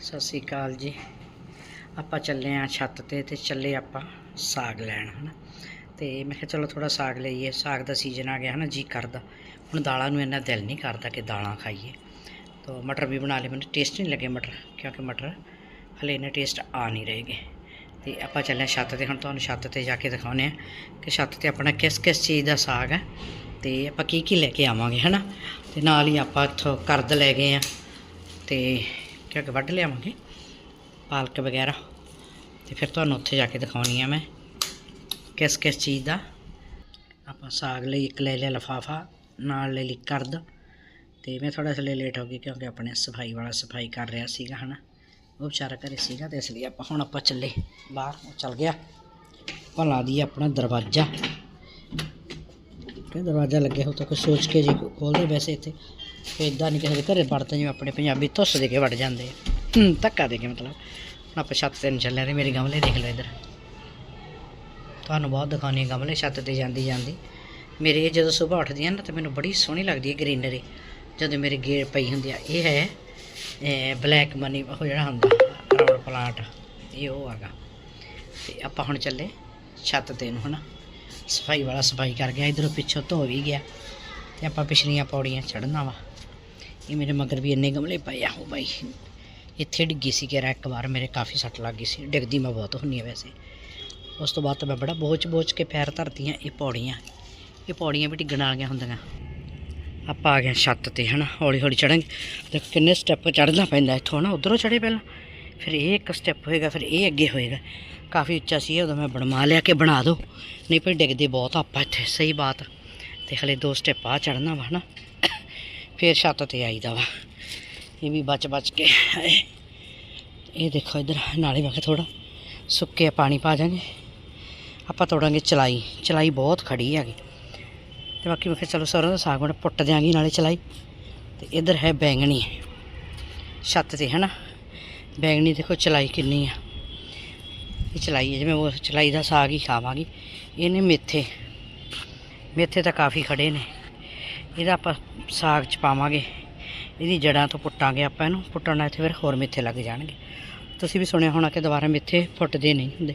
ਸਤਿ ਸ਼੍ਰੀ ਅਕਾਲ ਜੀ। ਆਪਾਂ ਚੱਲੇ ਆ ਛੱਤ ਤੇ ਤੇ ਚੱਲੇ ਆਪਾਂ ਸਾਗ ਲੈਣ, ਹਨਾ। ਤੇ ਮੈਂ ਕਿਹਾ ਚਲੋ ਥੋੜਾ ਸਾਗ ਲਈਏ। ਸਾਗ ਦਾ ਸੀਜ਼ਨ ਆ ਗਿਆ, ਹਨਾ, ਜੀ ਕਰਦਾ। ਹੁਣ ਦਾਲਾਂ ਨੂੰ ਇੰਨਾ ਦਿਲ ਨਹੀਂ ਕਰਦਾ ਕਿ ਦਾਲਾਂ ਖਾਈਏ। ਤਾਂ ਮਟਰ ਵੀ ਬਣਾ ਲਏ। ਮੈਨੂੰ ਟੇਸਟ ਨਹੀਂ ਲੱਗੇ ਮਟਰ, ਕਿਉਂਕਿ ਮਟਰ ਹਲੇ ਇਹਨਾਂ ਟੇਸਟ ਆ ਨਹੀਂ ਰਹੇਗੇ ਤੇ ਆਪਾਂ ਚੱਲੇ ਹਾਂ ਛੱਤ ਤੇ। ਹੁਣ ਤੁਹਾਨੂੰ ਛੱਤ ਤੇ ਜਾ ਕੇ ਦਿਖਾਉਂਦੇ ਆ ਕਿ ਛੱਤ ਤੇ ਆਪਣਾ ਕਿਸ ਕਿਸ ਚੀਜ਼ ਦਾ ਸਾਗ ਹੈ ਤੇ ਆਪਾਂ ਕੀ ਕੀ ਲੈ ਕੇ ਆਵਾਂਗੇ, ਹਨਾ। ਤੇ ਨਾਲ ਹੀ ਆਪਾਂ ਇੱਥੋਂ ਕਰਦ ਲੈ ਗਏ ਆ। ਤੇ ਕਿਉਂਕਿ ਵੱਢ ਲਿਆਵਾਂਗੇ, ਪਾਲਕ ਵਗੈਰਾ। ਤੇ ਫਿਰ ਤੁਹਾਨੂੰ ਉੱਥੇ ਜਾ ਕੇ ਦਿਖਾਉਣੀ ਆ ਮੈਂ ਕਿਸ ਕਿਸ ਚੀਜ਼ ਦਾ। ਆਪਾਂ ਸਾਗ ਲਈ ਇੱਕ ਲੈ ਲਿਆ ਲਫਾਫਾ, ਨਾਲ ਲੈ ਲਈ ਕਰਦ। ਤੇ ਮੈਂ ਥੋੜਾ ਜਿਹਾ ਲੇਟ ਹੋ ਗਈ ਕਿਉਂਕਿ ਆਪਣੇ ਸਫ਼ਾਈ ਵਾਲਾ ਸਫ਼ਾਈ ਕਰ ਰਿਹਾ ਸੀਗਾ ਹਨਾ। ਉਹ ਵਿਚਾਰਾ ਘਰੇ ਸੀਗਾ ਤੇ ਇਸ ਲਈ ਆਪਾਂ ਹੁਣ ਆਪਾਂ ਚੱਲੇ ਬਾਹਰ, ਉਹ ਚੱਲ ਗਿਆ। ਭਲਾ ਦੀ ਆਪਣਾ ਦਰਵਾਜ਼ਾ। ਕਿ ਦਰਵਾਜ਼ਾ ਲੱਗਿਆ ਹੋ ਤਾਂ ਕੁਝ ਸੋਚ ਕੇ ਜੀ ਖੋਲਦੇ ਵੈਸੇ ਇੱਥੇ। ਇਦਾਂ ਨਹੀਂ ਕਿਸੇ ਦੇ ਘਰੇ ਵੜਦੇ ਜਿਵੇਂ ਆਪਣੇ ਪੰਜਾਬੀ ਧੁੱਸ ਦੇ ਕੇ ਵੜ ਜਾਂਦੇ ਹੂੰ, ਧੱਕਾ ਦੇ ਕੇ ਮਤਲਬ। ਹੁਣ ਆਪਾਂ ਛੱਤ ਤੇ ਨਹੀਂ ਚੱਲੇ ਤੇ ਮੇਰੇ ਗਮਲੇ ਦੇਖ ਲਓ ਇੱਧਰ। ਤੁਹਾਨੂੰ ਬਹੁਤ ਦਿਖਾਉਣੀ ਗਮਲੇ ਛੱਤ ਤੇ ਜਾਂਦੀ ਜਾਂਦੀ। ਮੇਰੇ ਇਹ ਜਦੋਂ ਸਵੇਰ ਉੱਠਦੀਆਂ ਨਾ ਤਾਂ ਮੈਨੂੰ ਬੜੀ ਸੋਹਣੀ ਲੱਗਦੀ ਹੈ ਗ੍ਰੀਨਰੀ ਜਦੋਂ ਮੇਰੇ ਗੇਟ ਪਈ ਹੁੰਦੀ ਆ। ਇਹ ਹੈ ਬਲੈਕ ਮਨੀ ਉਹ ਜਿਹੜਾ ਹੁੰਦਾ ਰੌੜ ਪਲਾਂਟ ਇਹ ਉਹ ਹੈਗਾ। ਤੇ ਆਪਾਂ ਹੁਣ ਚੱਲੇ ਛੱਤ ਤੇ ਨੂੰ ਹਨਾ। ਸਫ਼ਾਈ ਵਾਲਾ ਸਫ਼ਾਈ ਕਰ ਗਿਆ ਇਧਰੋਂ ਪਿੱਛੋਂ ਧੋ ਵੀ ਗਿਆ। ਤੇ ਆਪਾਂ ਪਿਛਲੀਆਂ ਪੌੜੀਆਂ ਚੜ੍ਹਨਾ ਵਾ। ਇਹ ਮੇਰੇ ਮਗਰ ਵੀ ਇੰਨੇ ਗਮਲੇ ਪਏ ਆ ਉਹ ਬਾਈ ਇੱਥੇ ਡਿੱਗੀ ਸੀ ਕਿ ਇੱਕ ਵਾਰ ਮੇਰੇ ਕਾਫੀ ਸੱਟ ਲੱਗ ਗਈ ਸੀ ਡਿੱਗਦੀ ਮੈਂ ਬਹੁਤ ਹੁੰਨੀ ਆ ਵੈਸੇ ਉਸ ਤੋਂ ਬਾਅਦ ਤਾਂ ਮੈਂ ਬੜਾ ਬੋਝ ਬੋਝ ਕੇ ਪੈਰ ਧਰਤੀਆਂ ਇਹ ਪੌੜੀਆਂ ਇਹ ਪੌੜੀਆਂ ਵੀ ਡਿੱਗਣ ਵਾਲੀਆਂ ਹੁੰਦੀਆਂ ਆਪਾਂ ਆ ਗਏ ਛੱਤ ਤੇ ਹਨਾ ਹੌਲੀ ਹੌਲੀ ਚੜਾਂਗੇ ਤੇ ਕਿੰਨੇ ਸਟੈਪ ਚੜ੍ਹਨਾ ਪੈਂਦਾ ਇੱਥੋਂ ਨਾ ਉਧਰੋਂ ਚੜੇ ਪਹਿਲਾਂ ਫਿਰ ਇਹ ਇੱਕ ਸਟੈਪ ਹੋਏਗਾ ਫਿਰ ਇਹ ਅੱਗੇ ਹੋਏਗਾ ਕਾਫੀ ਉੱਚਾ ਸੀ ਉਦੋਂ ਮੈਂ ਬਣਵਾ ਲਿਆ ਕਿ ਬਣਾ ਦਿਓ ਨਹੀਂ ਪਰ ਡਿੱਗਦੇ ਬਹੁਤ ਆਪਾਂ ਇੱਥੇ ਸਹੀ ਬਾਤ ਤੇ ਹਲੇ ਦੋ ਸਟੈਪ ਆ ਚੜ੍ਹਨਾ ਵਾ ਹਨਾ ਫਿਰ ਛੱਤ ਤੇ ਆਈਦਾ ਵਾ। ਇਹ ਵੀ ਬਚ ਬਚ ਕੇ ਇਹ ਦੇਖੋ ਇਧਰ, ਨਾਲੇ ਮੈਂ ਥੋੜਾ ਸੁੱਕੇ ਪਾਣੀ ਪਾ ਜਾਾਂਗੇ ਆਪਾਂ ਤੋੜਾਂਗੇ ਚਲਾਈ। ਚਲਾਈ ਬਹੁਤ ਖੜੀ ਹੈਗੀ। ਤੇ ਬਾਕੀ ਮੈਂ ਕਿਹਾ ਚਲੋ ਸਰੋਂ ਦਾ ਸਾਗ ਹੁਣ ਪੁੱਟ ਦਿਆਂਗੀ ਨਾਲੇ ਚਲਾਈ। ਤੇ ਇਧਰ ਹੈ ਬੈਂਗਣੀ। ਛੱਤ ਤੇ ਹਨਾ। ਬੈਂਗਣੀ ਦੇਖੋ ਚਲਾਈ ਕਿੰਨੀ ਆ। ਇਹ ਚਲਾਈ ਹੈ, ਜਿਵੇਂ ਉਹ ਚਲਾਈ ਦਾ ਸਾਗ ਹੀ ਖਾਵਾਂਗੀ। ਇਹਨੇ ਮੇਥੇ। ਮੇਥੇ ਤਾਂ ਕਾਫੀ ਖੜੇ ਨੇ। ਇਹਦਾ ਆਪਾਂ ਸਾਗ ਚ ਪਾਵਾਂਗੇ। ਇਹਦੀ ਜੜਾਂ ਤੋਂ ਪੁੱਟਾਂਗੇ ਆਪਾਂ ਇਹਨੂੰ। ਪੁੱਟਣ ਨਾਲ ਇੱਥੇ ਫਿਰ ਹੋਰ ਮਿੱਥੇ ਲੱਗ ਜਾਣਗੇ। ਤੁਸੀਂ ਵੀ ਸੁਣਿਆ ਹੋਣਾ ਕਿ ਦੁਬਾਰਾ ਮਿੱਥੇ ਫੁੱਟਦੇ ਨਹੀਂ ਹੁੰਦੇ।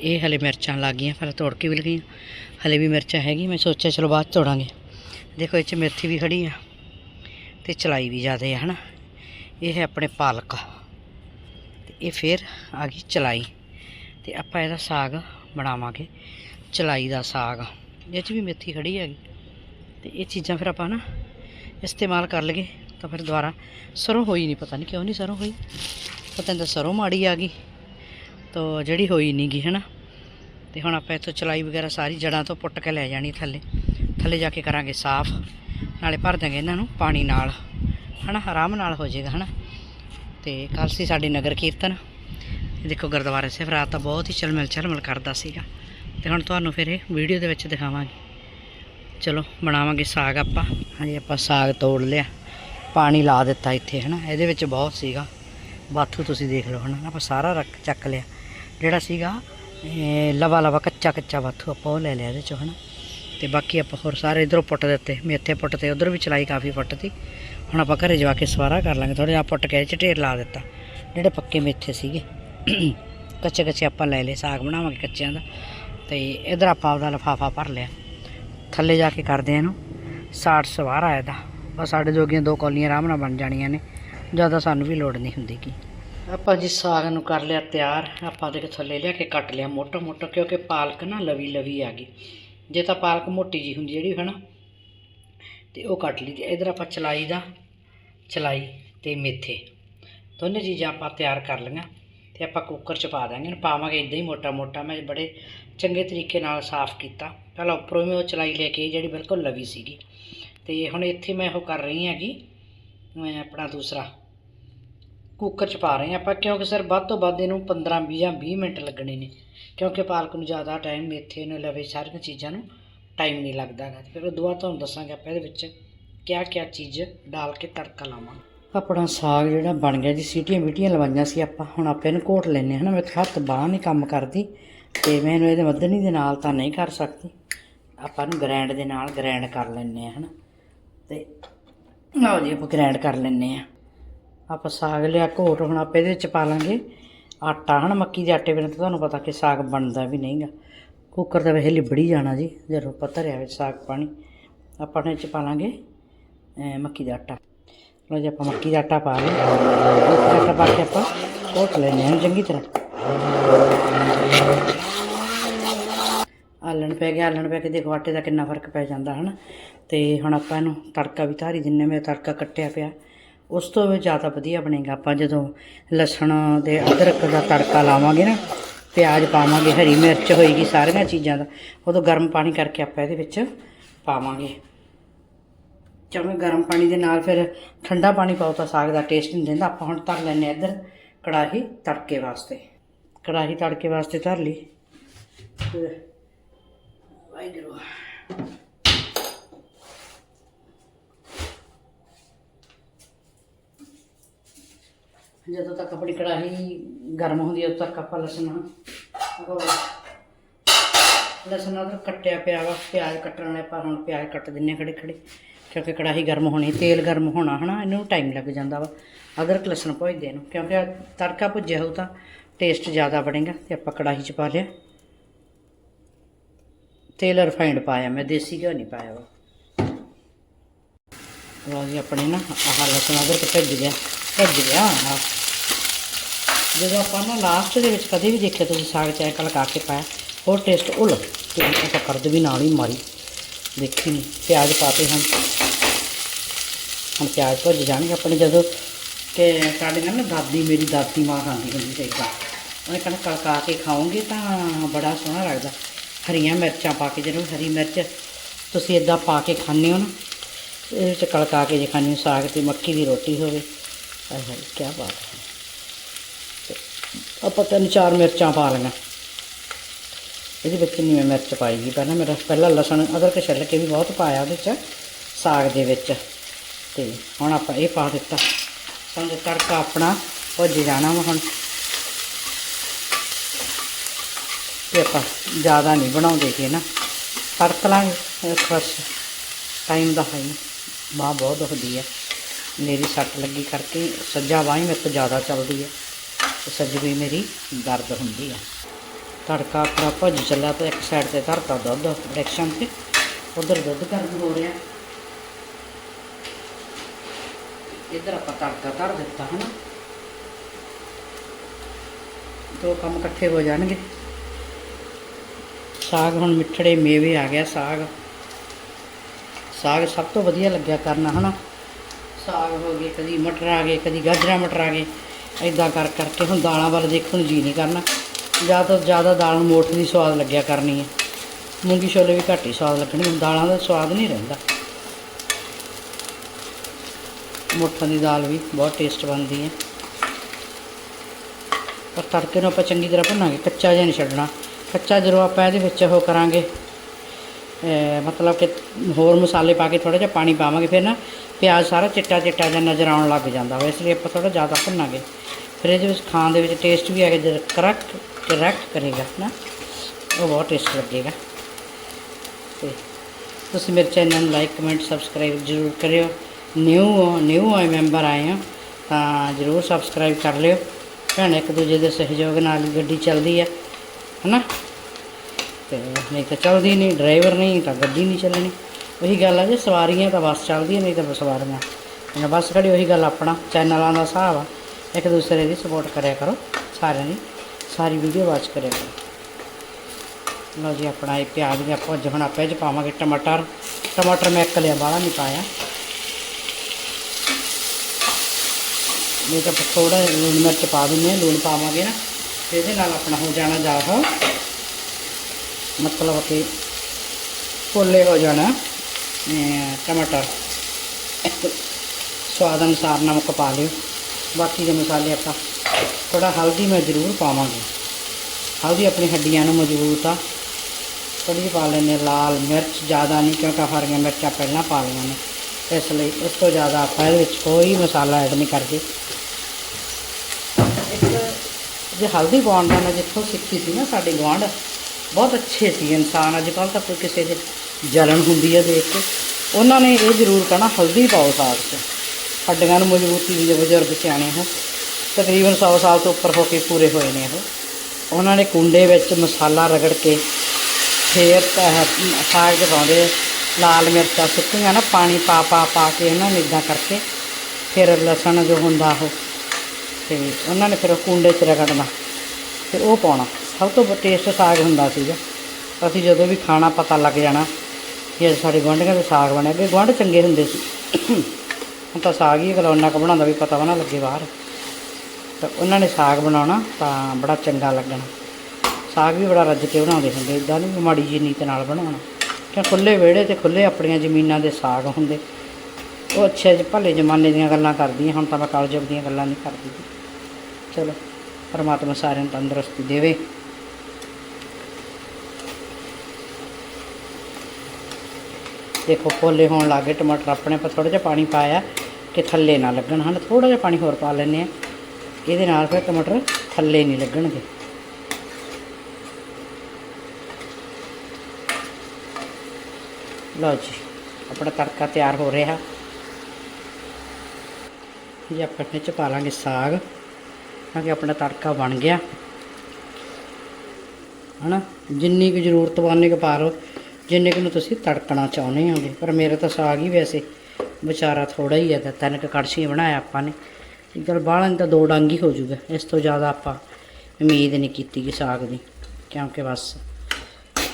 ਇਹ ਹਲੇ ਮਿਰਚਾਂ ਲੱਗ ਗਈਆਂ ਫਿਰ ਤੋੜ ਕੇ ਵੀ ਲਗੀਆਂ ਹਲੇ ਵੀ ਮਿਰਚਾਂ ਹੈਗੀ ਮੈਂ ਸੋਚਿਆ ਚਲੋ ਬਾਅਦ 'ਚ ਤੋੜਾਂਗੇ। ਦੇਖੋ, ਇਹ 'ਚ ਮੇਥੀ ਵੀ ਖੜੀ ਆ ਤੇ ਚਲਾਈ ਵੀ ਜ਼ਿਆਦੇ ਆ, ਹਨਾ। ਇਹ ਹੈ ਆਪਣੇ ਪਾਲਕ। ਤੇ ਇਹ ਫਿਰ ਆ ਗਈ ਚਲਾਈ। ਤੇ ਆਪਾਂ ਇਹਦਾ ਸਾਗ ਬਣਾਵਾਂਗੇ, ਚਲਾਈ ਦਾ ਸਾਗ। ਇਹ 'ਚ ਵੀ ਮੇਥੀ ਖੜੀ ਹੈਗੀ। ਤੇ ਇਹ ਚੀਜ਼ਾਂ ਫਿਰ ਆਪਾਂ ਨਾ ਇਸਤੇਮਾਲ ਕਰ ਲਈਏ ਤਾਂ ਫਿਰ ਦੁਬਾਰਾ ਸਰੋਂ ਹੋਈ ਨਹੀਂ, ਪਤਾ ਨਹੀਂ ਕਿਉਂ ਨਹੀਂ ਸਰੋਂ ਹੋਈ। ਪਤਾ ਨਹੀਂ ਤਾਂ ਸਰੋਂ ਮਾੜੀ ਆ ਗਈ, ਤੋ ਜਿਹੜੀ ਹੋਈ ਨਹੀਂ ਗੀ, ਹਨਾ। ਤੇ ਹੁਣ ਆਪਾਂ ਇੱਥੋਂ ਚਲਾਈ ਵਗੈਰਾ ਸਾਰੀ ਜੜਾਂ ਤੋਂ ਪੁੱਟ ਕੇ ਲੈ ਜਾਣੀ ਥੱਲੇ। ਥੱਲੇ ਜਾ ਕੇ ਕਰਾਂਗੇ ਸਾਫ਼, ਨਾਲੇ ਭਰ ਦਾਂਗੇ ਇਹਨਾਂ ਨੂੰ ਪਾਣੀ ਨਾਲ, ਹਨਾ, ਆਰਾਮ ਨਾਲ ਹੋ ਜਾਏਗਾ, ਹਨਾ। ਤੇ ਕੱਲ੍ਹ ਸੀ ਸਾਡੇ ਨਗਰ ਕੀਰਤਨ। ਦੇਖੋ ਗੁਰਦੁਆਰਾ ਸਾਹਿਬ, ਰਾਤ ਤਾਂ ਬਹੁਤ ਹੀ ਚਲਮਲ ਚਲਮਲ ਕਰਦਾ ਸੀਗਾ। ਤੇ ਹੁਣ ਤੁਹਾਨੂੰ ਫਿਰ ਇਹ ਵੀਡੀਓ ਦੇ ਵਿੱਚ ਦਿਖਾਵਾਂਗੇ। ਚਲੋ, ਬਣਾਵਾਂਗੇ ਸਾਗ ਆਪਾਂ। ਹਾਂਜੀ, ਆਪਾਂ ਸਾਗ ਤੋੜ ਲਿਆ। ਪਾਣੀ ਲਾ ਦਿੱਤਾ ਇੱਥੇ, ਹਨਾ? ਇਹਦੇ ਵਿੱਚ ਬਹੁਤ ਸੀਗਾ। ਬਾਥੂ ਤੁਸੀਂ ਦੇਖ ਲਓ, ਹਨਾ? ਆਪਾਂ ਸਾਰਾ ਰੱਖ, ਚੱਕ ਲਿਆ। ਜਿਹੜਾ ਸੀਗਾ ਲਵਾ ਲਵਾ ਕੱਚਾ ਕੱਚਾ ਬਾਥੂ ਆਪਾਂ ਉਹ ਲੈ ਲਿਆ ਇਹਦੇ ਚੋਂ, ਹਨਾ? ਤੇ ਬਾਕੀ ਆਪਾਂ ਹੋਰ ਸਾਰੇ ਇਧਰੋਂ ਪੁੱਟ ਦਿੱਤੇ। ਮੇਥੇ ਪੁੱਟ ਤੇ ਉਧਰ ਵੀ ਚਲਾਈ ਕਾਫੀ ਪੁੱਟਤੀ ਹੁਣ ਆਪਾਂ ਘਰੇ ਜਾ ਕੇ ਸਵਾਰਾ ਕਰ ਲਾਂਗੇ। ਥੋੜਾ ਜਿਹਾ ਪੁੱਟ ਕੇ ਇਹ 'ਚ ਢੇਰ ਲਾ ਦਿੱਤਾ। ਜਿਹੜੇ ਪੱਕੇ ਮੇਥੇ ਸੀਗੇ। ਕੱਚੇ ਕੱਚੇ ਆਪਾਂ ਲੈ ਲਏ। ਸਾਗ ਬਣਾਵਾਂਗੇ ਕੱਚਿਆਂ ਦਾ। ਤੇ ਇਧਰ ਆਪਾਂ ਆਪਦਾ ਲਫਾਫਾ ਭਰ ਲਿਆ। ਥੱਲੇ ਜਾ ਕੇ ਕਰਦੇ ਆ ਇਹਨੂੰ। ਸਾਠ ਸਵਾਰ ਆਇਆ ਦਾ ਬਸ ਸਾਡੇ ਜੋਗੀਆਂ ਦੋ ਕੌਲੀਆਂ ਆਰਾਮ ਨਾਲ ਬਣ ਜਾਣੀਆਂ ਨੇ। ਜ਼ਿਆਦਾ ਸਾਨੂੰ ਵੀ ਲੋੜ ਨਹੀਂ ਹੁੰਦੀ ਕੀ ਆਪਾਂ ਜੀ ਸਾਗ ਨੂੰ ਕਰ ਲਿਆ ਤਿਆਰ। ਆਪਾਂ ਦੇ ਥੱਲੇ ਲਿਆ ਕੇ ਕੱਟ ਲਿਆ ਮੋਟਾ ਮੋਟਾ, ਕਿਉਂਕਿ ਪਾਲਕ ਨਾ ਲਵੀ ਲਵੀ ਆ ਗਈ। ਜੇ ਤਾਂ ਪਾਲਕ ਮੋਟੀ ਜੀ ਹੁੰਦੀ ਜਿਹੜੀ, ਹਨਾ? ਤੇ ਉਹ ਕੱਟ ਲਈ। ਤੇ ਇਧਰ ਆਪਾਂ ਚਲਾਈ ਦਾ, ਚਲਾਈ ਤੇ ਮੇਥੇ। ਦੋਨੇ ਚੀਜ਼ਾਂ ਆਪਾਂ ਤਿਆਰ ਕਰ ਲਈਆਂ। ਤੇ ਆਪਾਂ ਕੁੱਕਰ 'ਚ ਪਾ ਦਾਂਗੇ। ਇਹਨੂੰ ਪਾਵਾਂਗੇ ਇਦਾਂ ਹੀ ਮੋਟਾ ਮੋਟਾ ਮੈਂ ਬੜੇ ਚੰਗੇ ਤਰੀਕੇ ਨਾਲ ਸਾਫ਼ ਕੀਤਾ। ਪਹਿਲਾਂ ਉੱਪਰੋਂ ਹੀ ਮੈਂ ਉਹ ਚਲਾਈ ਲੈ ਕੇ ਜਿਹੜੀ ਬਿਲਕੁਲ ਲਵੀ ਸੀਗੀ। ਤੇ ਹੁਣ ਇੱਥੇ ਮੈਂ ਉਹ ਕਰ ਰਹੀ ਹੈਗੀ, ਮੈਂ ਆਪਣਾ ਦੂਸਰਾ ਕੁੱਕਰ 'ਚ ਪਾ ਰਹੇ ਹਾਂ ਆਪਾਂ, ਕਿਉਂਕਿ ਸਰ ਵੱਧ ਤੋਂ ਵੱਧ ਇਹਨੂੰ 15 20 ਜਾਂ 20 ਮਿੰਟ ਲੱਗਣੇ ਨੇ। ਕਿਉਂਕਿ ਪਾਲਕ ਨੂੰ ਜ਼ਿਆਦਾ ਟਾਈਮ ਮੇਥੇ ਨੂੰ ਲਵੇ, ਸਾਰੀਆਂ ਚੀਜ਼ਾਂ ਨੂੰ ਟਾਈਮ ਨਹੀਂ ਲੱਗਦਾ ਗਾ ਫਿਰ ਉਹ ਦੁਬਾਰਾ ਤੁਹਾਨੂੰ ਦੱਸਾਂਗੇ ਆਪਾਂ ਇਹਦੇ ਵਿੱਚ ਕਿਆ ਕਿਆ ਚੀਜ਼ ਡਾਲ ਕੇ ਤੜਕਾ ਲਾਵਾਂਗੇ। ਆਪਣਾ ਸਾਗ ਜਿਹੜਾ ਬਣ ਗਿਆ ਜੀ, ਸੀਟੀਆਂ ਮੀਟੀਆਂ ਲਵਾਈਆਂ ਸੀ ਆਪਾਂ। ਹੁਣ ਆਪਾਂ ਇਹਨੂੰ ਘੋਟ ਲੈਨੇ ਹਨਾ ਮੈਂ ਹੱਥ ਬਾਹ ਨਹੀਂ ਕੰਮ ਕਰਦੀ। ਤੇ ਮੈਂ ਇਹਨੂੰ ਇਹਦੇ ਮੱਧਨੀ ਦੇ ਨਾਲ ਤਾਂ ਨਹੀਂ ਕਰ ਸਕਦੀ। ਆਪਾਂ ਨੂੰ ਗ੍ਰਾਈਂਡ ਦੇ ਨਾਲ ਗ੍ਰਾਈਂਡ ਕਰ ਲੈਨੇ ਆ ਹਨਾ। ਤੇ ਲਓ ਜੀ, ਆਪਾਂ ਗ੍ਰੈਂਡ ਕਰ ਲੈਨੇ ਆ ਆਪਾਂ ਸਾਗ ਲਿਆ, ਘੋਟ ਹੁਣ ਆਪਾਂ ਇਹਦੇ ਵਿੱਚ ਪਾ ਲਾਂਗੇ। ਆਟਾ, ਹਨ, ਮੱਕੀ ਦੇ ਆਟੇ ਬਿਨਾਂ ਤਾਂ ਤੁਹਾਨੂੰ ਪਤਾ ਕਿ ਸਾਗ ਬਣਦਾ ਵੀ ਨਹੀਂਗਾ ਕੁੱਕਰ ਦਾ ਵੈਸੇ ਲਿਬੜੀ ਜਾਣਾ ਜੀ, ਜਦੋਂ ਆਪਾਂ ਧਰਿਆ ਵਿੱਚ ਸਾਗ ਪਾਣੀ। ਆਪਾਂ ਨੇ ਚ ਪਾ ਲਾਂਗੇ ਮੱਕੀ ਦਾ ਆਟਾ। ਲਓ ਜੀ ਆਪਾਂ ਮੱਕੀ ਦਾ ਆਟਾ ਪਾ ਲਏ। ਮੱਕੀ ਦਾ ਆਟਾ ਪਾ ਕੇ ਆਪਾਂ ਘੋਟ ਲੈਣੇ ਹਾਂ, ਚੰਗੀ ਤਰ੍ਹਾਂ। ਆਲਣ ਪੈ ਗਿਆ, ਆਲਣ ਪੈ ਕੇ ਦੇਖੋ ਆਟੇ ਦਾ ਕਿੰਨਾ ਫ਼ਰਕ ਪੈ ਜਾਂਦਾ, ਹਨ? ਤੇ ਹੁਣ ਆਪਾਂ ਇਹਨੂੰ ਤੜਕਾ ਵੀ ਧਾਰੀ ਦਿੰਨੇ ਮੈਂ ਤੜਕਾ ਕੱਟਿਆ ਪਿਆ। ਉਸ ਤੋਂ ਵੀ ਜ਼ਿਆਦਾ ਵਧੀਆ ਬਣੇਗਾ। ਆਪਾਂ ਜਦੋਂ ਲਸਣ ਦੇ ਅਦਰਕ ਦਾ ਤੜਕਾ ਲਾਵਾਂਗੇ ਨਾ, ਪਿਆਜ਼ ਪਾਵਾਂਗੇ, ਹਰੀ ਮਿਰਚ ਹੋਏਗੀ ਸਾਰੀਆਂ ਚੀਜ਼ਾਂ ਦਾ, ਉਦੋਂ ਗਰਮ ਪਾਣੀ ਕਰਕੇ ਆਪਾਂ ਇਹਦੇ ਵਿੱਚ ਪਾਵਾਂਗੇ। ਜਿਵੇਂ ਗਰਮ ਪਾਣੀ ਦੇ ਨਾਲ ਫਿਰ ਠੰਡਾ ਪਾਣੀ ਪਾਓ ਤਾਂ ਸਾਗ ਦਾ ਟੇਸਟ ਨਹੀਂ ਦਿੰਦਾ। ਆਪਾਂ ਹੁਣ ਧਰ ਲੈਨੇ ਇੱਧਰ ਕੜਾਹੀ ਤੜਕੇ ਵਾਸਤੇ। ਕੜਾਹੀ ਤੜਕੇ ਵਾਸਤੇ ਧਰ ਲਈ। ਤੇ ਵਾਹਿਗੁਰੂ। ਜਦੋਂ ਤੱਕ ਆਪਣੀ ਕੜਾਹੀ ਗਰਮ ਹੁੰਦੀ ਹੈ, ਉਦੋਂ ਤੱਕ ਆਪਾਂ ਲਸਣ ਲਸਣ ਅਦਰਕ ਕੱਟਿਆ ਪਿਆ ਵਾ, ਪਿਆਜ਼ ਕੱਟਣ ਵਾਲੇ ਆਪਾਂ ਹੁਣ ਪਿਆਜ਼ ਕੱਟ ਦਿੰਨੇ ਖੜੇ ਖੜੇ ਕਿਉਂਕਿ ਕੜਾਹੀ ਗਰਮ ਹੋਣੀ, ਤੇਲ ਗਰਮ ਹੋਣਾ, ਹਨਾ, ਇਹਨੂੰ ਟਾਈਮ ਲੱਗ ਜਾਂਦਾ ਵਾ। ਅਦਰਕ, ਲਸਣ ਭੁੱਜਦੇ ਨੂੰ ਕਿਉਂਕਿ ਤੜਕਾ ਭੁੱਜਿਆ ਹੋਊ ਤਾਂ ਟੇਸਟ ਜ਼ਿਆਦਾ ਬਣੇਗਾ ਤੇ ਆਪਾਂ ਕੜਾਹੀ 'ਚ ਪਾ ਲਿਆ। ਤੇਲ ਰਿਫਾਈਂਡ ਪਾਇਆ, ਮੈਂ ਦੇਸੀ ਘਿਓ ਨਹੀਂ ਪਾਇਆ ਵਾ। ਲਓ ਜੀ, ਆਪਣੇ ਨਾ ਆਹ ਲਸਣ, ਅਦਰਕ ਭੁੱਜ ਗਿਆ ਭੁੱਜ ਗਿਆ ਆਹ ਜਦੋਂ ਆਪਾਂ ਨਾ ਲਾਸਟ ਦੇ ਵਿੱਚ ਕਦੇ ਵੀ ਦੇਖਿਆ, ਤੁਸੀਂ ਸਾਗ ਚ ਕਲਕਾ ਕੇ ਪਾਇਆ, ਹੋਰ ਟੇਸਟ ਉਲ ਤੇ ਆਪਾਂ ਕਰਦ ਵੀ ਨਾਲ ਹੀ ਮਾਰੀ। ਦੇਖੀ ਨਹੀਂ ਪਿਆਜ਼ ਪਾਤੇ ਹਨ ਹੁਣ ਪਿਆਜ਼ ਭੁੱਜ ਜਾਣਗੇ ਆਪਣੇ ਜਦੋਂ ਕਿ ਸਾਡੇ ਨਾਲ ਨਾ ਦਾਦੀ, ਮੇਰੀ ਦਾਦੀ ਮਾਂ ਖਾਂਦੀ ਹੁੰਦੀ ਸੀ ਇਦਾਂ ਉਹਨੇ ਕਹਿੰਦਾ, ਕਲਕਾ ਕੇ ਖਾਓਗੇ ਤਾਂ ਬੜਾ ਸੋਹਣਾ ਲੱਗਦਾ। ਹਰੀਆਂ ਮਿਰਚਾਂ ਪਾ ਕੇ, ਜਦੋਂ ਹਰੀ ਮਿਰਚ ਤੁਸੀਂ ਇਦਾਂ ਪਾ ਕੇ ਖਾਂਦੇ ਹੋ ਨਾ, ਇਹਦੇ ਵਿੱਚ ਕਲਕਾ ਕੇ ਜੇ ਖਾਂਦੇ ਹੋ, ਸਾਗ ਤੇ ਮੱਕੀ ਦੀ ਰੋਟੀ ਹੋਵੇ। ਹਾਏ ਕੀ ਬਾਤ ਹੈ। ਆਪਾਂ ਤਿੰਨ ਚਾਰ ਮਿਰਚਾਂ ਪਾ ਲਈਆਂ ਇਹਦੇ ਵਿੱਚ ਨਹੀਂ ਮੈਂ ਮਿਰਚ ਪਾਈਗੀ ਪਹਿਲਾਂ, ਮੇਰਾ ਪਹਿਲਾਂ ਲਸਣ ਅਦਰਕ ਛਿੱਲ ਕੇ ਵੀ ਬਹੁਤ ਪਾਇਆ ਉਹਦੇ ਚ, ਸਾਗ ਦੇ ਵਿੱਚ। ਤੇ ਹੁਣ ਆਪਾਂ ਇਹ ਪਾ ਦਿੱਤਾ। ਸਮਝ ਤੜਕਾ ਆਪਣਾ ਭੁੱਜ ਜਾਣਾ ਵਾ ਹੁਣ। ਤੇ ਆਪਾਂ ਜ਼ਿਆਦਾ ਨਹੀਂ ਬਣਾਉਂਦੇ ਕਿ ਨਾ। ਤੜਕ ਲਾਂਗੇ ਬਸ ਟਾਈਮ ਦਾ ਹੈ। ਬਾਹ ਬਹੁਤ ਦੁਖਦੀ ਹੈ ਮੇਰੀ ਸੱਟ ਲੱਗੀ ਕਰਕੇ ਸੱਜਾ ਬਾਹ ਮੇਰੇ ਤੋਂ ਜ਼ਿਆਦਾ ਚੱਲਦੀ ਹੈ ਤੇ ਵੀ ਮੇਰੀ ਦਰਦ ਹੁੰਦੀ ਹੈ ਤੜਕਾ ਆਪਣਾ ਭੱਜ ਚੱਲਿਆ ਤੇ ਇੱਕ ਸਾਈਡ ਤੇ ਧਰਤਾ ਦੁੱਧ ਡੈਕਸ਼ਨ ਤੇ। ਉਧਰ ਦੁੱਧ ਗਰਮ ਹੋ ਰਿਹਾ। ਇੱਧਰ ਆਪਾਂ ਤੜਕਾ ਧਰ ਦਿੱਤਾ, ਹਨਾ? ਦੋ ਕੰਮ ਇਕੱਠੇ ਹੋ ਜਾਣਗੇ। ਸਾਗ ਹੁਣ ਮਿੱਠੜੇ ਮੇਵੇ ਆ ਗਿਆ ਸਾਗ। ਸਾਗ ਸਭ ਤੋਂ ਵਧੀਆ ਲੱਗਿਆ ਕਰਨਾ, ਹਨਾ? ਸਾਗ ਹੋ ਗਏ, ਕਦੀ ਮਟਰ ਆ ਗਏ, ਕਦੀ ਗਾਜਰਾਂ ਮਟਰ ਆ ਗਏ। ਐਦਾਂ ਕਰ ਕਰਕੇ ਹੁਣ ਦਾਲਾਂ ਵੱਲ ਦੇਖਣ ਨੂੰ ਜੀ ਨਹੀਂ ਕਰਨਾ। ਜ਼ਿਆਦਾ ਤੋਂ ਜ਼ਿਆਦਾ ਦਾਲ ਮੋਠ ਦੀ ਸਵਾਦ ਲੱਗਿਆ ਕਰਨੀ ਹੈ। ਮੂੰਗੀ ਛੋਲੇ ਵੀ ਘੱਟ ਹੀ ਸਵਾਦ ਲੱਗਣੇ ਦਾਲਾਂ ਦਾ ਸਵਾਦ ਨਹੀਂ ਰਹਿੰਦਾ। ਮੋਠਾਂ ਦੀ ਦਾਲ ਵੀ ਬਹੁਤ ਟੇਸਟ ਬਣਦੀ ਹੈ। ਪਰ ਤੜਕੇ ਨੂੰ ਆਪਾਂ ਚੰਗੀ ਤਰ੍ਹਾਂ ਭੁੰਨਾਂਗੇ, ਕੱਚਾ ਜਿਹਾ ਨਹੀਂ ਛੱਡਣਾ। ਕੱਚਾ ਜਦੋਂ ਆਪਾਂ ਇਹਦੇ ਵਿੱਚ ਉਹ ਕਰਾਂਗੇ ਮਤਲਬ ਕਿ ਹੋਰ ਮਸਾਲੇ ਪਾ ਕੇ ਥੋੜਾ ਜਿਹਾ ਪਾਣੀ ਪਾਵਾਂਗੇ, ਫਿਰ ਨਾ ਪਿਆਜ਼ ਸਾਰਾ ਚਿੱਟਾ ਚਿੱਟਾ ਜਿਹਾ ਨਜ਼ਰ ਆਉਣ ਲੱਗ ਜਾਂਦਾ। ਵਾ ਇਸ ਲਈ ਆਪਾਂ ਥੋੜਾ ਜ਼ਿਆਦਾ ਭੁੰਨਾਂਗੇ। ਫਿਰ ਇਹਦੇ ਵਿੱਚ ਖਾਣ ਦੇ ਵਿੱਚ ਟੇਸਟ ਵੀ ਆਏਗਾ ਜਦ ਕਰੈਕਟ ਕਰੈਕਟ ਕਰੇਗਾ ਨਾ ਉਹ ਬਹੁਤ ਟੇਸਟ ਲੱਗੇਗਾ। ਤੇ ਤੁਸੀਂ ਮੇਰੇ ਚੈਨਲ ਨੂੰ ਲਾਈਕ ਕਮੈਂਟ ਸਬਸਕ੍ਰਾਈਬ ਜ਼ਰੂਰ ਕਰਿਓ। ਨਿਊ ਨਿਊ ਆਏ ਮੈਂਬਰ ਆਏ ਆ ਤਾਂ ਜ਼ਰੂਰ ਸਬਸਕ੍ਰਾਈਬ ਕਰ ਲਿਓ। ਭੈਣ, ਇੱਕ ਦੂਜੇ ਦੇ ਸਹਿਯੋਗ ਨਾਲ ਗੱਡੀ ਚੱਲਦੀ ਹੈ ਹਨਾ? ਤੇ ਨਹੀਂ ਤਾਂ ਚੱਲਦੀ ਨਹੀਂ ਡਰਾਈਵਰ ਨਹੀਂ, ਤਾਂ ਗੱਡੀ ਨਹੀਂ ਚੱਲਣੀ। ਉਹੀ ਗੱਲ ਆ, ਜੇ ਸਵਾਰੀਆਂ ਤਾਂ ਬੱਸ ਚੱਲਦੀਆਂ, ਨਹੀਂ ਤਾਂ ਸਵਾਰੀਆਂ। ਇਹਨਾਂ ਬੱਸ ਖੜੀ, ਉਹੀ ਗੱਲ ਆਪਣਾ ਚੈਨਲਾਂ ਦਾ ਹਿਸਾਬ ਆ। ਇੱਕ ਦੂਸਰੇ ਦੀ ਸਪੋਰਟ ਕਰਿਆ ਕਰੋ, ਸਾਰਿਆਂ ਦੀ। ਸਾਰੀ ਵੀਡੀਓ ਵਾਚ ਕਰਿਆ ਕਰੋ। ਲਓ ਜੀ, ਆਪਣਾ ਇਹ ਪਿਆਜ਼ ਵੀ ਆਪਾਂ ਅੱਜ ਹੁਣ ਆਪਾਂ ਇਹ 'ਚ ਪਾਵਾਂਗੇ। ਟਮਾਟਰ ਟਮਾਟਰ ਮੈਂ ਇੱਕ ਲਿਆ ਬਾਹਲਾ ਨਹੀਂ ਪਾਇਆ। ਨਹੀਂ ਤਾਂ ਥੋੜਾ ਲੂਣ ਮਿਰਚ ਪਾ ਦਿੰਦੇ ਹਾਂ, ਲੂਣ ਪਾਵਾਂਗੇ ਨਾ। ਤੇ ਇਹਦੇ ਨਾਲ ਆਪਣਾ ਹੋ ਜਾਣਾ ਜ਼ਿਆਦਾ ਮਤਲਬ ਕਿ ਪੋਲੇ ਹੋ ਜਾਣਾ, ਅਹ, ਟਮਾਟਰ। ਸਵਾਦ ਅਨੁਸਾਰ ਨਮਕ ਪਾ ਲਿਓ। ਬਾਕੀ ਦੇ ਮਸਾਲੇ ਆਪਾਂ ਥੋੜਾ ਹਲਦੀ ਮੈਂ ਜ਼ਰੂਰ ਪਾਵਾਂਗੀ। ਹਲਦੀ ਆਪਣੀ ਹੱਡੀਆਂ ਨੂੰ ਮਜ਼ਬੂਤ ਆ। ਥੋੜ੍ਹੀ ਜਿਹੀ ਪਾ ਲੈਂਦੇ ਹਾਂ, ਲਾਲ ਮਿਰਚ ਜ਼ਿਆਦਾ ਨਹੀਂ, ਕਿਉਂਕਿ ਹਰੀਆਂ ਮਿਰਚਾਂ ਪਹਿਲਾਂ ਪਾ ਲਈਆਂ ਨੇ। ਇਸ ਲਈ ਉਸ ਤੋਂ ਜ਼ਿਆਦਾ ਆਪਾਂ ਇਹਦੇ ਵਿੱਚ ਕੋਈ ਮਸਾਲਾ ਐਡ ਨਹੀਂ ਕਰਦੇ। ਜੇ ਹਲਦੀ ਪਾਉਣ ਦਾ ਮੈਂ ਜਿੱਥੋਂ ਸਿੱਖੀ ਸੀ ਨਾ, ਸਾਡੇ ਗੁਆਂਢ ਬਹੁਤ ਅੱਛੇ ਸੀ ਇਨਸਾਨ। ਅੱਜ ਕੱਲ੍ਹ ਤਾਂ ਕੋਈ ਕਿਸੇ ਦੇ ਜਲਣ ਹੁੰਦੀ ਹੈ ਦੇਖ ਕੇ। ਉਹਨਾਂ ਨੇ ਇਹ ਜ਼ਰੂਰ ਕਹਿਣਾ, ਹਲਦੀ ਪਾਓ ਸਾਗ 'ਚ ਹੱਡੀਆਂ ਨੂੰ ਮਜ਼ਬੂਤੀ ਦੀ ਬਜ਼ੁਰਗ ਸਿਆਣੇ ਹੋ ਤਕਰੀਬਨ 100 ਸਾਲ ਤੋਂ ਉੱਪਰ ਹੋ ਕੇ ਪੂਰੇ ਹੋਏ ਨੇ ਉਹ। ਉਹਨਾਂ ਨੇ ਕੁੰਡੇ ਵਿੱਚ ਮਸਾਲਾ ਰਗੜ ਕੇ ਫੇਰ ਸਾਗ 'ਚ ਪਾਉਂਦੇ ਲਾਲ ਮਿਰਚਾਂ ਸੁੱਕੀਆਂ ਨਾ, ਪਾਣੀ ਪਾ ਪਾ ਪਾ ਕੇ ਉਹਨਾਂ ਨੇ ਇਦਾਂ ਕਰਕੇ ਫਿਰ ਲਸਣ ਜੋ ਹੁੰਦਾ ਉਹ ਤੇ ਉਹਨਾਂ ਨੇ ਫਿਰ ਕੁੰਡੇ 'ਚ ਰਗੜਨਾ ਫਿਰ ਉਹ ਪਾਉਣਾ। ਸਭ ਤੋਂ ਟੇਸਟ ਸਾਗ ਹੁੰਦਾ ਸੀਗਾ। ਅਸੀਂ ਜਦੋਂ ਵੀ ਖਾਣਾ ਪਤਾ ਲੱਗ ਜਾਣਾ ਕਿ ਸਾਡੇ ਗੁਆਂਢੀਆਂ ਦੇ ਸਾਗ ਬਣਿਆ ਅੱਗੇ ਗੁਆਂਢ ਚੰਗੇ ਹੁੰਦੇ ਸੀ। ਹੁਣ ਤਾਂ ਸਾਗ ਹੀ ਗਲੌਨਾ ਕ ਬਣਾਉਂਦਾ ਵੀ ਪਤਾ ਵਾ ਨਾ ਲੱਗੇ ਬਾਹਰ। ਤਾਂ ਉਹਨਾਂ ਨੇ ਸਾਗ ਬਣਾਉਣਾ ਤਾਂ ਬੜਾ ਚੰਗਾ ਲੱਗਣਾ। ਸਾਗ ਵੀ ਬੜਾ ਰੱਜ ਕੇ ਬਣਾਉਂਦੇ ਹੁੰਦੇ ਇਦਾਂ ਨਹੀਂ ਵੀ ਮਾੜੀ ਜਿਹੀ ਨੀਤ ਨਾਲ ਬਣਾਉਣਾ। ਕਿ ਖੁੱਲੇ ਵਿਹੜੇ ਤੇ ਖੁੱਲੇ ਆਪਣੀਆਂ ਜ਼ਮੀਨਾਂ ਦੇ ਸਾਗ ਹੁੰਦੇ। ਉਹ ਅੱਛੇ ਜਿਹੇ ਭਲੇ ਜ਼ਮਾਨੇ ਦੀਆਂ ਗੱਲਾਂ ਕਰਦੀਆਂ, ਹੁਣ ਤਾਂ ਮੈਂ ਕਾਲਜਬ ਦੀਆਂ ਗੱਲਾਂ ਨਹੀਂ ਕਰਦੀ। ਚਲੋ, ਪਰਮਾਤਮਾ ਸਾਰਿਆਂ ਨੂੰ ਤੰਦਰੁਸਤੀ ਦੇਵੇ। ਦੇਖੋ ਪੋਲੇ ਹੋਣ ਲੱਗੇ ਟਮਾਟਰ ਆਪਣੇ ਪਰ ਥੋੜਾ ਜਿਹਾ ਪਾਣੀ ਪਾਇਆ ਕਿ ਥੱਲੇ ਨਾ ਲੱਗਣ। ਹਨ ਥੋੜਾ ਜਿਹਾ ਪਾਣੀ ਹੋਰ ਪਾ ਲੈਂਦੇ ਆ ਇਹਦੇ ਨਾਲ ਫਿਰ ਟਮਾਟਰ ਥੱਲੇ ਨਹੀਂ ਲੱਗਣਗੇ। ਲਓ ਜੀ, ਆਪਣਾ ਤੜਕਾ ਤਿਆਰ ਹੋ ਰਿਹਾ। ਜੀ ਆਪਾਂ ਇਹ 'ਚ ਪਾ ਲਾਂਗੇ ਸਾਗ, ਤਾਂ ਕਿ ਆਪਣਾ ਤੜਕਾ ਬਣ ਗਿਆ। ਹਨਾ, ਜਿੰਨੀ ਕੁ ਜ਼ਰੂਰਤ ਵਾਨੇ ਕੁ ਪਾ ਲਓ, ਜਿੰਨੇ ਕੁ ਨੂੰ ਤੁਸੀਂ ਤੜਕਣਾ ਚਾਹੁੰਦੇ ਹੋਗੇ। ਪਰ ਮੇਰਾ ਤਾਂ ਸਾਗ ਹੀ ਵੈਸੇ ਵਿਚਾਰਾ ਥੋੜਾ ਹੀ ਹੈ ਤਾਂ ਤਿੰਨ ਕੁ ਕੜਛੀਆਂ ਬਣਾਇਆ ਆਪਾਂ ਨੇ। ਚਲ ਬਾਹਲਾਂ ਤਾਂ ਦੋ ਡੰਗ ਹੀ ਹੋ ਜਾਊਗਾ ਇਸ ਤੋਂ ਜ਼ਿਆਦਾ ਆਪਾਂ ਉਮੀਦ ਨਹੀਂ ਕੀਤੀ ਕਿ ਸਾਗ ਦੀ, ਕਿਉਂਕਿ ਬਸ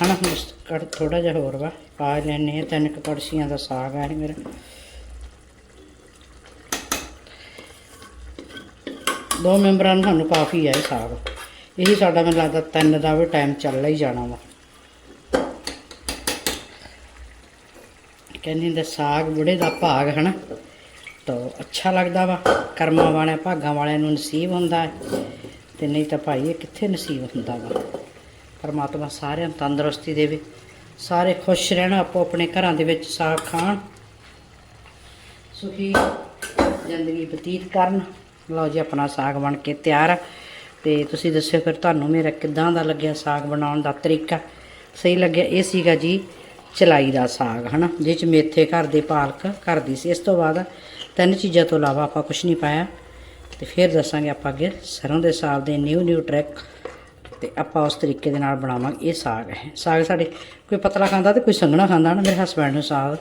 ਹਨਾ ਹੁਣ ਕੜ ਥੋੜਾ ਜਿਹਾ ਹੋਰ ਵਾ, ਪਾ ਲੈਣੇ ਆ ਤਿੰਨ ਕੁ ਕੜਛੀਆਂ ਦਾ ਸਾਗ ਹੈ ਮੇਰਾ। ਦੋ ਮੈਂਬਰਾਂ ਨੂੰ ਸਾਨੂੰ ਕਾਫੀ ਹੈ ਸਾਗ। ਇਹੀ ਸਾਡਾ ਮੈਨੂੰ ਲੱਗਦਾ ਤਿੰਨ ਦਾ ਵੀ ਟਾਈਮ ਚੱਲ ਹੀ ਜਾਣਾ ਵਾ। ਕਹਿੰਦੇ ਹੁੰਦੇ ਸਾਗ ਬੁੜੇ ਦਾ ਭਾਗ, ਹਨਾ? ਤਾਂ ਅੱਛਾ ਲੱਗਦਾ ਵਾ। ਕਰਮਾਂ ਵਾਲਿਆਂ, ਭਾਗਾਂ ਵਾਲਿਆਂ ਨੂੰ ਨਸੀਬ ਹੁੰਦਾ ਹੈ। ਤੇ ਨਹੀਂ ਤਾਂ ਭਾਈ, ਇਹ ਕਿੱਥੇ ਨਸੀਬ ਹੁੰਦਾ ਵਾ? ਪਰਮਾਤਮਾ ਸਾਰਿਆਂ ਨੂੰ ਤੰਦਰੁਸਤੀ ਦੇਵੇ। ਸਾਰੇ ਖੁਸ਼ ਰਹਿਣ ਆਪੋ ਆਪਣੇ ਘਰਾਂ ਦੇ ਵਿੱਚ ਸਾਗ ਖਾਣ। ਸੁਖੀ ਜ਼ਿੰਦਗੀ ਬਤੀਤ ਕਰਨ। ਲਓ ਜੀ, ਆਪਣਾ ਸਾਗ ਬਣ ਕੇ ਤਿਆਰ ਆ। ਤੇ ਤੁਸੀਂ ਦੱਸਿਓ ਫਿਰ ਤੁਹਾਨੂੰ ਮੇਰਾ ਕਿੱਦਾਂ ਦਾ ਲੱਗਿਆ ਸਾਗ ਬਣਾਉਣ ਦਾ ਤਰੀਕਾ? ਸਹੀ ਲੱਗਿਆ? ਇਹ ਸੀਗਾ ਜੀ, ਚਲਾਈ ਦਾ ਸਾਗ, ਹਨਾ? ਜਿਹ ਚ ਮੇਥੇ ਘਰ ਦੇ ਪਾਲਕ ਘਰ ਦੀ ਸੀ। ਇਸ ਤੋਂ ਬਾਅਦ ਤਿੰਨ ਚੀਜ਼ਾਂ ਤੋਂ ਇਲਾਵਾ ਆਪਾਂ ਕੁਝ ਨਹੀਂ ਪਾਇਆ। ਤੇ ਫਿਰ ਦੱਸਾਂਗੇ ਆਪਾਂ ਅੱਗੇ ਸਰੋਂ ਦੇ ਸਾਗ ਦੇ ਨਿਊ ਨਿਊ ਟਰੈਕ ਤੇ ਆਪਾਂ ਉਸ ਤਰੀਕੇ ਦੇ ਨਾਲ ਬਣਾਵਾਂਗੇ। ਇਹ ਸਾਗ ਹੈ। ਸਾਗ ਸਾਡੇ ਕੋਈ ਪਤਲਾ ਖਾਂਦਾ ਤੇ ਕੋਈ ਸੰਘਣਾ ਖਾਂਦਾ ਨਾ, ਮੇਰੇ ਹਸਬੰਡ ਨੂੰ ਸਾਗ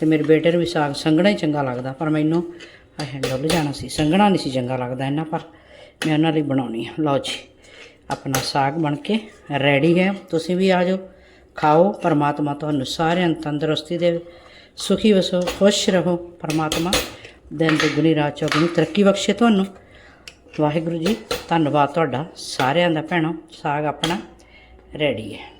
ਤੇ ਮੇਰੇ ਬੇਟੇ ਨੂੰ ਵੀ ਸਾਗ ਸੰਘਣਾ ਹੀ ਚੰਗਾ ਲੱਗਦਾ, ਪਰ ਮੈਨੂੰ ਇਹ ਡੁੱਲ ਜਾਣਾ ਸੀ। ਸੰਘਣਾ ਨਹੀਂ ਸੀ ਚੰਗਾ ਲੱਗਦਾ ਇਹਨਾਂ ਪਰ ਮੈਂ ਉਹਨਾਂ ਲਈ ਬਣਾਉਣੀ ਆ। ਲਓ ਜੀ, ਆਪਣਾ ਸਾਗ ਬਣ ਕੇ ਰੈਡੀ ਹੈ। ਤੁਸੀਂ ਵੀ ਆ ਜਾਓ, ਖਾਓ, ਪਰਮਾਤਮਾ ਤੁਹਾਨੂੰ ਸਾਰਿਆਂ ਨੂੰ ਤੰਦਰੁਸਤੀ ਦੇ ਸੁਖੀ ਵਸੋ, ਖੁਸ਼ ਰਹੋ, ਪਰਮਾਤਮਾ ਦਿਨ ਦੁੱਗਣੀ ਰਾਤ ਚੌਗੁਣੀ ਤਰੱਕੀ ਬਖਸ਼ੇ ਤੁਹਾਨੂੰ। ਵਾਹਿਗੁਰੂ ਜੀ, ਧੰਨਵਾਦ ਤੁਹਾਡਾ ਸਾਰਿਆਂ ਦਾ ਭੈਣੋ, ਸਾਗ ਆਪਣਾ ਰੈਡੀ ਹੈ।